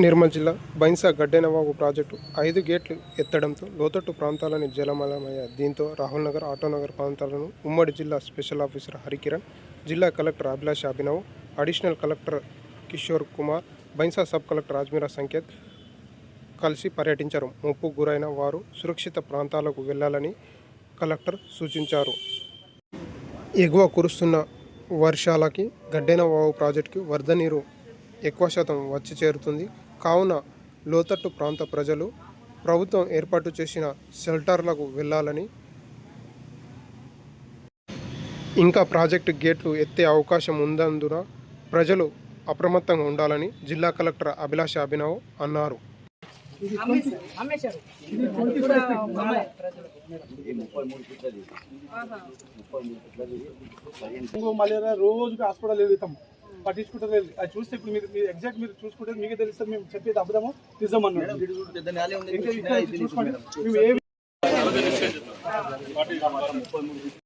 నిర్మల్ జిల్లా బైన్సా గడ్డెనవాగు ప్రాజెక్టు ఐదు గేట్లు ఎత్తడంతో లోతట్టు ప్రాంతాలని జలమలమయ్యాయి దీంతో రాహుల్ నగర్ ఆటోనగర్ ప్రాంతాలను ఉమ్మడి జిల్లా స్పెషల్ ఆఫీసర్ హరికిరణ్ జిల్లా collector Abhilash Abhinav additional collector Kishore Kumar Bhainsa sub collector Rajmeera Sanketh కలిసి పర్యటించారు. ముప్పు గురైన వారు సురక్షిత ప్రాంతాలకు వెళ్ళాలని కలెక్టర్ సూచించారు. ఎగువ కురుస్తున్న వర్షాలకి గడ్డెనవాగు ప్రాజెక్టుకి వరద నీరు ఎక్కువ శాతం వచ్చి చేరుతుంది. కావున లోతట్టు ప్రాంత ప్రజలు ప్రభుత్వం ఏర్పాటు చేసిన షెల్టర్లకు వెళ్ళాలని ఇంకా ప్రాజెక్టు గేట్లు ఎత్తే అవకాశం ఉందందున ప్రజలు అప్రమత్తంగా ఉండాలని జిల్లా కలెక్టర్ అభిలాష అభినవ్ అన్నారు. మలేరియా రోజుకి హాస్పిటల్ వెళ్తాం. పట్టించుకుంటారు అది చూస్తే ఇప్పుడు మీరు మీరు ఎగ్జాక్ట్ మీరు చూసుకుంటే మీకే తెలుస్తుంది మేము చెప్పేది అబద్ధమో నిజం అన్నాడు ఇంకా ఇక్కడ చూసుకోండి. మేము ఏ